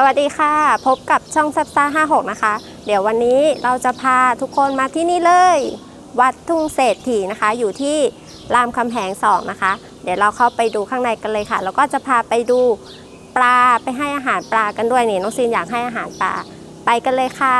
สวัสดีค่ะ พบกับช่องแซบซ่า56 นะคะ เดี๋ยววันนี้เราจะพาทุกคนมาที่นี่เลย วัดทุ่งเศรษฐีนะคะ อยู่ที่รามคำแหง2นะคะ เดี๋ยวเราเข้าไปดูข้างในกันเลยค่ะ แล้วก็จะพาไปดูปลาไปให้อาหารปลากันด้วยนี่น้องซีนอยากให้อาหารปลาไปกันเลยค่ะ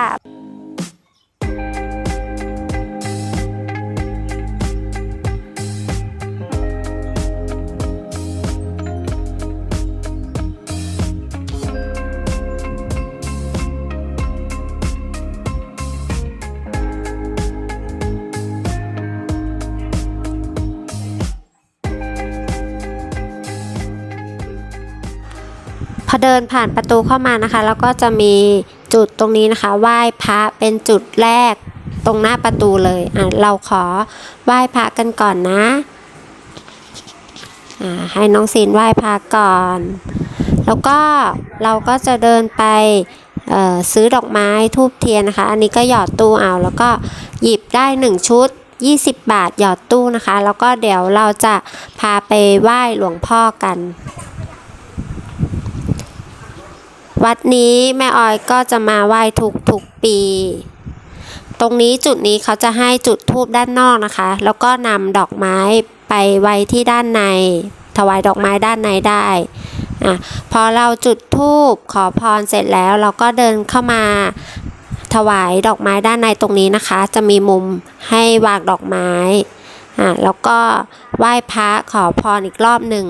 พอเดินผ่านประตูเข้ามานะคะ แล้วก็จะมีจุดตรงนี้นะคะไหว้พระเป็นจุดแรกตรงหน้าประตูเลยอะเราขอไหว้พระกันก่อนนะอ่าให้น้องซีนไหว้พระก่อน แล้วก็เราก็จะเดินไปเอ่อซื้อดอกไม้ทูบเทียนนะคะ อันนี้ก็หยอดตู้เอาแล้วก็หยิบได้ 1 ชุด 20 บาทหยอดตู้นะคะ แล้วก็เดี๋ยวเราจะพาไปไหว้หลวงพ่อกัน วัดนี้แม่ออยก็จะมาไหว้ทุกทุกๆปี ตรงนี้จุดนี้เขาจะให้จุดทูบด้านนอกนะคะ แล้วก็นำดอกไม้ไปไว้ที่ด้านใน ถวายดอกไม้ด้านในได้อะพอเราจุดทูบขอพรเสร็จแล้วเราก็เดินเข้ามาถวายดอกไม้ด้านในตรงนี้นะคะ จะมีมุมให้วางดอกไม้อะแล้วก็ไหว้พระขอพรอีกรอบหนึ่ง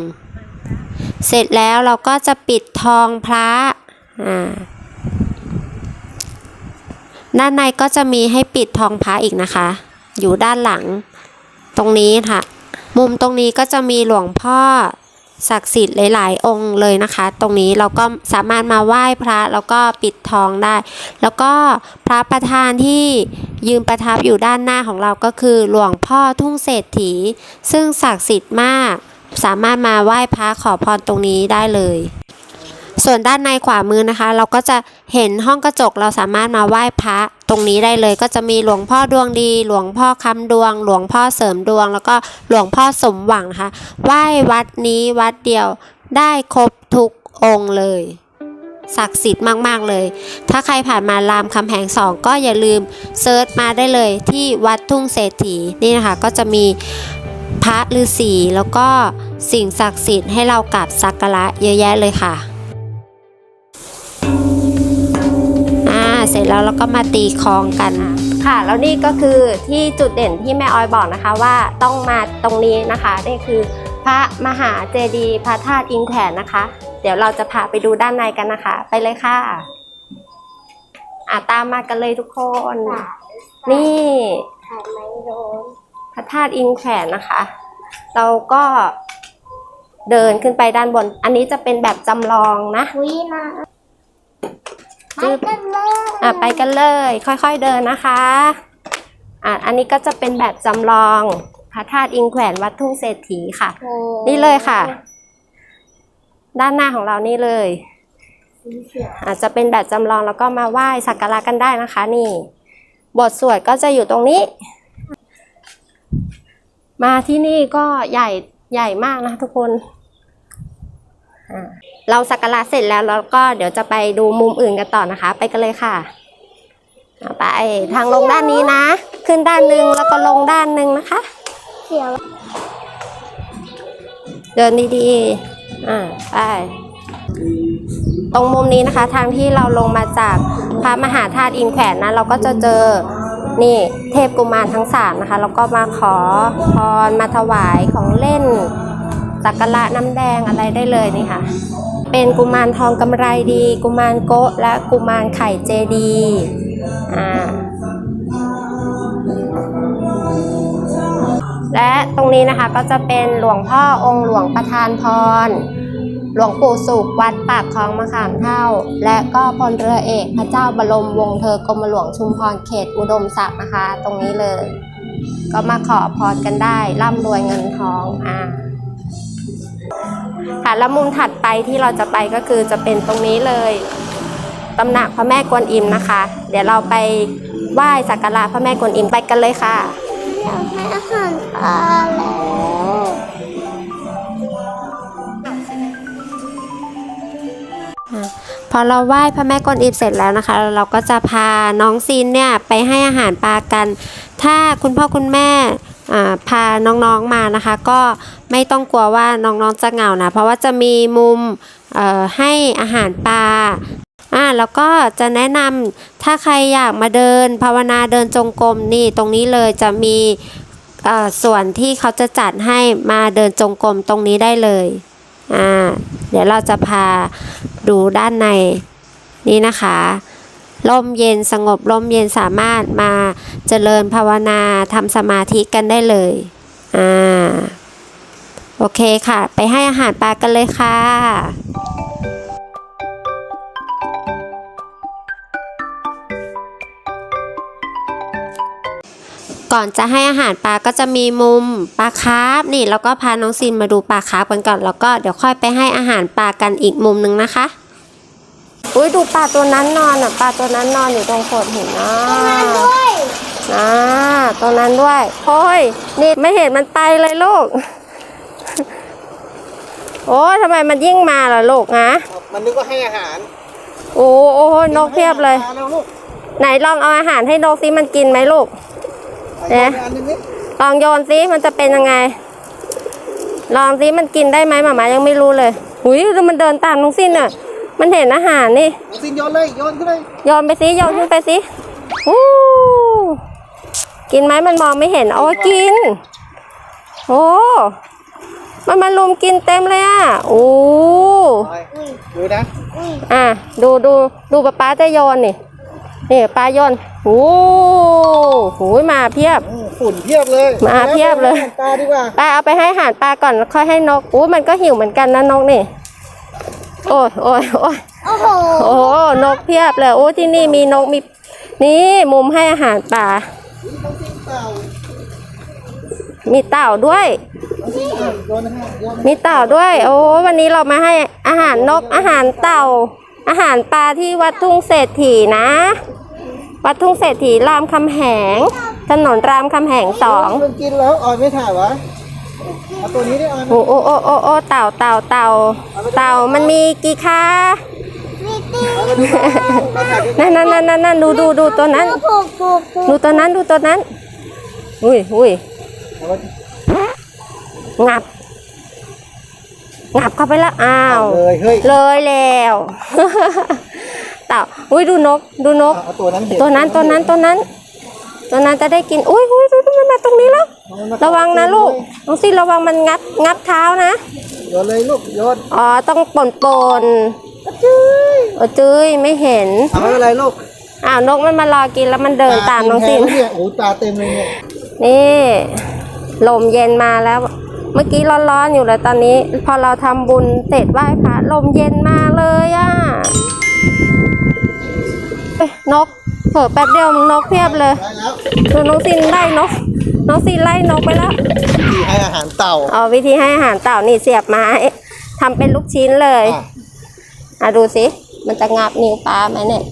เสร็จแล้วเราก็จะปิดทองพระ ด้านในก็จะมีให้ปิดทองพระอีกนะคะ อยู่ด้านหลัง ตรงนี้ค่ะ มุมตรงนี้ก็จะมีหลวงพ่อศักดิ์สิทธิ์หลาย ๆ องค์เลยนะคะ ตรงนี้เราก็สามารถมาไหว้พระแล้วก็ปิดทองได้ แล้วก็พระประธานที่ยืนประทับอยู่ด้านหน้าของเราก็คือหลวงพ่อทุ่งเศรษฐี ซึ่งศักดิ์สิทธิ์มาก สามารถมาไหว้พระขอพรตรงนี้ได้เลย ส่วนด้านในขวามือนะคะ เราก็จะเห็นห้องกระจกเราสามารถมาไหว้พระ ตรงนี้ได้เลยก็จะมีหลวงพ่อดวงดี หลวงพ่อคำดวง หลวงพ่อเสริมดวง แล้วก็หลวงพ่อสมหวังนะคะไหว้วัดนี้วัดเดียวได้ครบทุกองค์เลยศักดิ์สิทธิ์มาก ๆ เลย ถ้าใครผ่านมารามคำแหงสองก็อย่าลืมเซิร์ชมาได้เลยที่วัดทุ่งเศรษฐีนี่นะคะก็จะมีพระฤาษีแล้วก็สิ่งศักดิ์สิทธิ์ให้เรากราบสักการะเยอะแยะเลยค่ะ ร็จแล้วเราก็มาตีคลองกันค่ะ แล้วนี่ก็คือที่จุดเด่นที่แม่ออยบอกนะคะว่าต้องมาตรงนี้นะคะนี่คือพระมหาเจดีย์พระธาตุอิงแขวนนะคะ เดี๋ยวเราจะพาไปดูด้านในกันนะคะ ไปเลยค่ะอ่าตามมากันเลยทุกคน นี่ถ่ายไม่โดนพระธาตุอิงแขวนนะคะ เราก็เดินขึ้นไปด้านบน อันนี้จะเป็นแบบจำลองนะ วินะไปกันเลยอะไปกันเลย ค่อยๆเดินนะคะ อะอันนี้ก็จะเป็นแบบจำลองพระธาตุอิงแขวนวัดทุ่งเศรษฐีค่ะโอ้นี่เลยค่ะ ด้านหน้าของเรานี่เลยสีเขียวอาจจะเป็นแบบจำลองแล้วก็มาไหว้สักการะกันได้นะคะ นี่ บทสวดก็จะอยู่ตรงนี้ มาที่นี่ก็ใหญ่ใหญ่มากนะคะทุกคนอ่า เราสักการะเสร็จแล้วแล้วก็เดี๋ยวจะไปดูมุมอื่นกันต่อนะคะ ไปกันเลยค่ะไปทางลงด้านนี้นะ ขึ้นด้านหนึ่งแล้วก็ลงด้านหนึ่งนะคะเขียวเดินดีๆอ่าไปตรงมุมนี้นะคะ ทางที่เราลงมาจากพระมหาธาตุอินแขวนนะเราก็จะเจอนี่เทพกุมารทั้งสามนะคะแล้วก็มาขอพรมาถวายของเล่น สักการะน้ำแดงอะไรได้เลยนี่ค่ะ เป็นกุมารทองกำไรดี กุมารโกะและกุมารไข่เจดีอ่าและตรงนี้นะคะก็จะเป็นหลวงพ่อองค์หลวงประธานพร หลวงปู่สุขวัดปากคลองมะขามเท่า และก็พลเรือเอกพระเจ้าบรมวงศ์เธอกรมหลวงชุมพรเขตอุดมศักดิ์นะคะ ตรงนี้เลย ก็มาขอพรกันได้ร่ำรวยเงินทองอ่า ค่ะแล้วมุมถัดไปที่เราจะไปก็คือจะเป็นตรงนี้เลยตำหนักพระแม่กวนอิมนะคะ เดี๋ยวเราไปไหว้สักการะพระแม่กวนอิมไปกันเลยค่ะอยากให้อาหารปลาแล้วพอเราไหว้พระแม่กวนอิมเสร็จแล้วนะคะ เราก็จะพาน้องซีนเนี่ยไปให้อาหารปลากัน ถ้าคุณพ่อคุณแม่ พาน้องๆมานะคะ ก็ไม่ต้องกลัวว่าน้องๆจะเหงานะ เพราะว่าจะมีมุมให้อาหารปลาอ่าแล้วก็จะแนะนำถ้าใครอยากมาเดิน ภาวนาเดินจงกรมนี่ตรงนี้เลยจะมีส่วนที่เขาจะจัดให้มาเดินจงกรมตรงนี้ได้เลยอ่าเดี๋ยวเราจะพาดูด้านในนี่นะคะ ร่มเย็นสงบร่มเย็นสามารถมาเจริญภาวนาทำสมาธิกันได้เลยอ่าโอเคค่ะ ไปให้อาหารปลากันเลยค่ะก่อนจะให้อาหารปลาก็จะมีมุมปลาคาร์ฟนี่แล้วก็พาน้องซินมาดูปลาคาร์ฟกันก่อนแล้วก็เดี๋ยวค่อยไปให้อาหารปลากันอีกมุมหนึ่งนะคะ อุ้ยดูปลาตัวนั้นนอนอะปลาตัวนั้นนอนอยู่ตรงโขดหินนะด้วยอ่าตัวนั้นด้วยโอ้ยนี่ไม่เห็นมันไปเลยลูก โอ้ยทำไมมันยิ่งมาล่ะลูกฮะมันนึกว่าให้อาหาร โอ้โอ้ยนกเพียบเลยให้อาหารแล้วลูกไหนลองเอาอาหารให้นกซิมันกินไหมลูกเอ๊ะอันนึงนี่ลองโยนซิมันจะเป็นยังไง ลองซิมันกินได้ไหมหมามายังไม่รู้เลยหุยดูมันเดินตามน้องซินอะ มันเห็นอาหารนี่น้องซินโยนเลยโยนขึ้นเลยโยนไปสิโยนขึ้นไปสิอู้กินไหมมันมองไม่เห็นโอ้ยกิน โอ้มันมาลุมกินเต็มเลยอะโอ้ไปดูนะอะดูดูดูป๊าป๊าจะโยนนี่นี่ป๊าโยนโอ้โหมาเพียบอืมฝุ่นเพียบเลย มาเพียบเลยอาปลาดีกว่าป้าเอาไปให้อาหารปลาก่อนแล้วค่อยให้นกอู้มันก็หิวเหมือนกันนะนกนี่ โอ้ยโอ้ยโอ้ยโอ้โหโอ้นกเพียบเลยโอ้ที่นี่มีนกมีนี่มุมให้อาหารปลาน้องซินเต่า มีเต่าด้วยน้องซินอะโยนนะฮะโยนมีเต่าด้วย โอ้วันนี้เรามาให้อาหารนกอาหารเต่า อาหารปลาที่วัดทุ่งเศรษฐีนะ วัดทุ่งเศรษฐีรามคำแหง ถนนรามคำแหงสอง มันกินแล้วออยไม่ถ่ายวะ เอาตัวนี้ได้ออยโอ้โอ้โอ้โอ้โอ้เต่าเต่าเต่าเต่ามันมีกี่ขามีตีเอามาดูมาถ่ายใกล้นั่นนั่นนั่นนั่นนั่นดูดูดูตัวนั้นผูกผูกผูกดูตัวนั้นดูตัวนั้น อุ้ยอุ้ยๆเอามางับ งับเข้าไปแล้วอ้าว เลยเฮ้ยเลยแล้ว เต่าอุ้ยดูนก ดูนกเอาตัวนั้นเห็นตัวนั้นตัวนั้นตัวนั้น ตัวนั้นจะได้กิน อุ้ยอุ้ยดู ดูมันมาตรงนี้แล้ว ระวังนะลูกน้องซิระวังมันงับงับเท้านะ โยนเลยลูกโยนอ๋อต้องปนปนๆจื้ยโอ้จื้ยไม่เห็นเอาไม่เป็นไรลูกอ้าวนกมันมารอกินแล้วมันเดินตามน้องซินแพ้แล้วเนี่ยโอ้ตาเต็มเลยเนี่ยนี่ ลมเย็นมาแล้ว เมื่อกี้ร้อนๆอยู่เลยตอนนี้ พอเราทำบุญเสร็จไหว้พระลมเย็นมาเลยอะ่ะเอ้ยนก เผลอแป๊บเดียวนกเพียบเลยได้แล้วดูน้องซินไล่นก น้องซินไล่นกไปแล้ว ที่ให้อาหารเต่าเอาวิธีให้อาหารเต่านี่เสียบไม้ทำเป็นลูกชิ้นเลยอะอะดูสิ มันจะงับนิ้วปลาไหมเนี่ย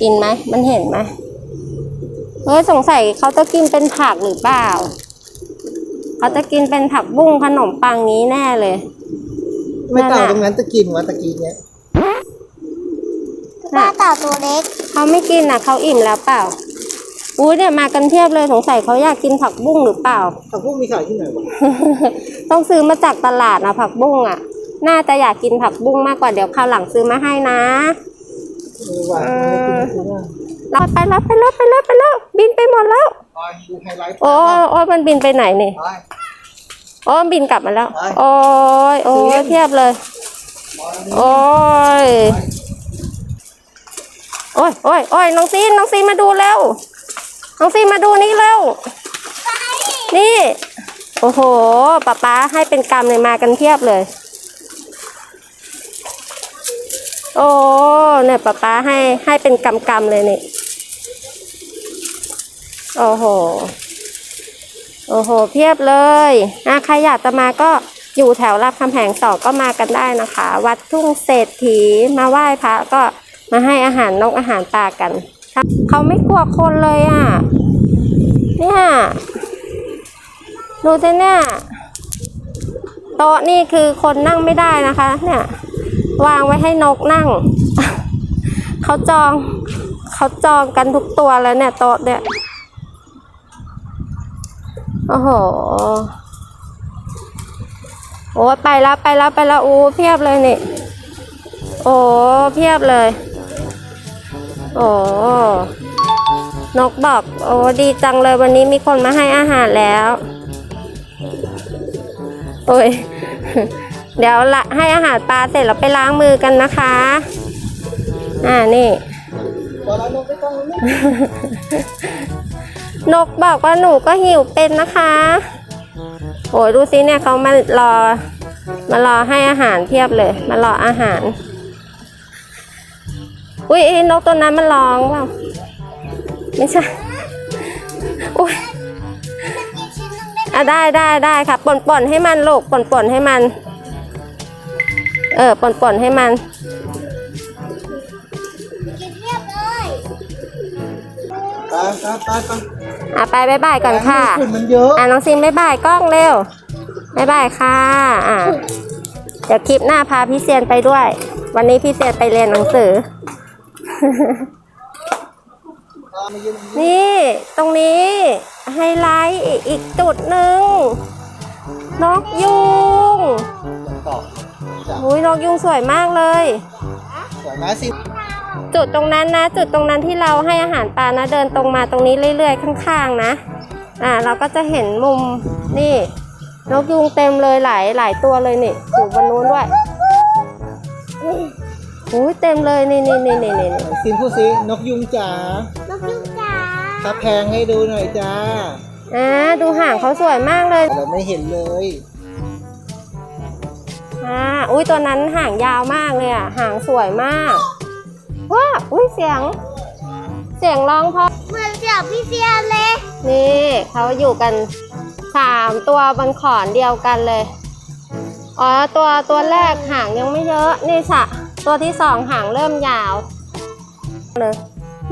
กินไหม มันเห็นไหมเฮ้ยสงสัยเขาจะกินเป็นผักหรือเปล่า เขาจะกินเป็นผักบุ้งขนมปังนี้แน่เลย ไม่เต่านั่นน่ะตรงนั้นจะกินวะตะกี้เนี่ยปลาเต่าตัวเล็ก เขาไม่กินอะเขาอิ่มแล้วเปล่าอุ้ยเนี่ยมากันเทียบเลยสงสัยเขาอยากกินผักบุ้งหรือเปล่า ผักบุ้งมีขายที่ไหนวะ ต้องซื้อมาจากตลาดนะผักบุ้งอะ น่าจะอยากกินผักบุ้งมากกว่าเดี๋ยวคราวหลังซื้อมาให้นะเออว่ะไม่กินไม่กินว่ะเราไปแล้วไปแล้วไปแล้วไปแล้วบินไปหมดแล้วไปดูไฮไลท์โอ้โอ้มันบินไปไหนนี่ไปโอ้มันบินกลับมาแล้วไปโอ้ยโอ้ยเทียบเลย โอ้ยโอ้ยโอ้ยโอ้ยน้องซีนน้องซีนมาดูเร็วน้องซีนมาดูนี่เร็วนี่ โอ้โหป๊าป๊าให้เป็นกรรมเลยมากันเทียบเลย โอ้เนี่ยป๊าป๊าให้ให้เป็นกรรมกรรมเลยนี่ โอ้โห โอ้โห เพียบเลยอะใครอยากจะมาก็อยู่แถวรามคำแหงสองก็มากันได้นะคะ วัดทุ่งเศรษฐีมาไหว้พระก็ มาให้อาหารนกอาหารปลากัน เขาไม่กลัวคนเลยอะ เนี่ยดูสิเนี่ยโต๊ะนี่คือคนนั่งไม่ได้นะคะ เนี่ย วางไว้ให้นกนั่ง เขาจอง เขาจองกันทุกตัวแล้วเนี่ยโต๊ะเนี่ยโอ้โหโอ้ไปแล้วไปแล้วไปแล้วอู้เพียบเลยนี่ โอ้เพียบเลย โอ้นกบอกโอ้ดีจังเลยวันนี้มีคนมาให้อาหารแล้ว โอ้ย เดี๋ยวละให้อาหารปลาเสร็จแล้วไปล้างมือกันนะคะ อ่านี่นกบอกว่าหนูก็หิวเป็นนะคะ โอ้ยดูสิเนี่ยเขามารอ มารอให้อาหารเพียบเลย มารออาหาร อุ้ยไอ้นกตัวนั้นมันร้องเปล่าไม่ใช่อุ้ยอะได้ได้ได้ค่ะป่นป่นๆให้มันลูกป่นป่นๆให้มัน เออป่นป่นๆให้มันกินเรียบเลยไปไปไปไปอะไปบายบายก่อนค่ะ ฝุ่นมันเยอะอะน้องซินบายบายกล้องเร็วบายบายค่ะ อะเดี๋ยวคลิปหน้าพาพี่เซียนไปด้วย วันนี้พี่เซียนไปเรียนหนังสือเอามายื นนี่ตรงนี้ไฮไลท์อีกจุดหนึ่งนกยุงต่อจ้ะอุ้ยนกยุงสวยมากเลย สวยไหมสิจุดตรงนั้นนะ จุดตรงนั้นที่เราให้อาหารปลานะเดินตรงมาตรงนี้เรื่อยๆ ข้างๆ นะ อ่า เราก็จะเห็นมุมนี่ นกยุงเต็มเลยหลายหลายตัวเลยนี่อยู่บนนู้นด้วย อุ้ยเต็มเลยนี่นี่นี่นี่นี่นี่ซินพูดสินกยุงจ๋านกยุงจ๋าทับแพงให้ดูหน่อยจ้าอ่าดูห่างเขาสวยมากเลยเราไม่เห็นเลยอ่าอุ้ยตัวนั้นห่างยาวมากเลยอะห่างสวยมากว้าอุ้ยเสียง เสียงร้องเพราะเหมือนเสี่ยวพี่เซียนเลยนี่เขาอยู่กันสามตัวบนขอนเดียวกันเลยอ๋อตัวตัวแรกหางยังไม่เยอะนี่สะ ตัวที่สองหางเริ่มยาวเลย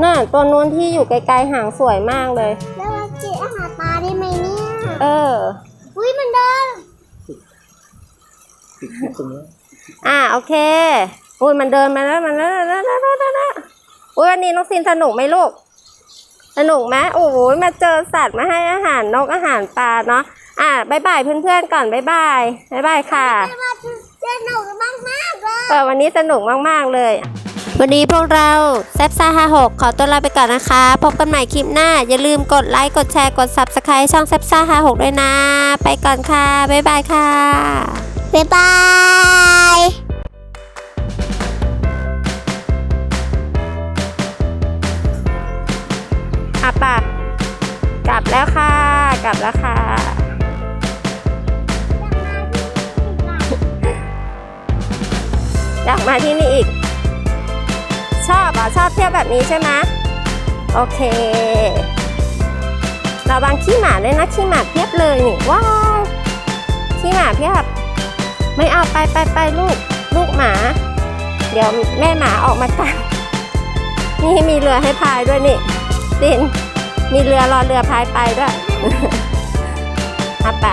น่ะตัวนู้นที่อยู่ไกลๆหางสวยมากเลย แล้วเราจิอาหารปลาได้ไหมเนี่ย เออ อุ้ยมันเดินติดอยู่ตรงนี้อ่าโอเคอุ้ยมันเดินมาแล้วมันแล้วแล้วแล้วแล้วแล้วแล้วอุ้ยวันนี้น้องซินสนุกไหมลูก สนุกไหมโอ้โหมาเจอสัตว์มาให้อาหารนกอาหารปลาเนาะอ่าบายบายเพื่อนๆก่อนบายบายบายบายค่ะแต่ว่าจะหนุกมากมา กๆเลยเออวันนี้สนุกมาก ๆ เลย วันนี้พวกเราแซบซ่า56 ขอตัวลาไปก่อนนะคะ พบกันใหม่คลิปหน้า อย่าลืมกดไลค์ กดแชร์ กด Subscribe ช่องแซบซ่า56 ด้วยนะ ไปก่อนค่ะ บ๊ายบายค่ะ บ๊ายบายอะป่ะกลับแล้วค่ะ กลับแล้วค่ะ อยากมาที่นี่อีก ชอบอะชอบเที่ยวแบบนี้ใช่ไหมโอเคเระวังขี้หมาด้วยนะขี้หมาเพียบเลยนี่ว้าวขี้หมาเพียบ ไม่เอาไปไปไปลูกลูกหมา เดี๋ยวแม่หมาออกมากันนี่มีเรือให้พายด้วยนี่ดินมีเรือรอเรือพายไปด้วยอะไป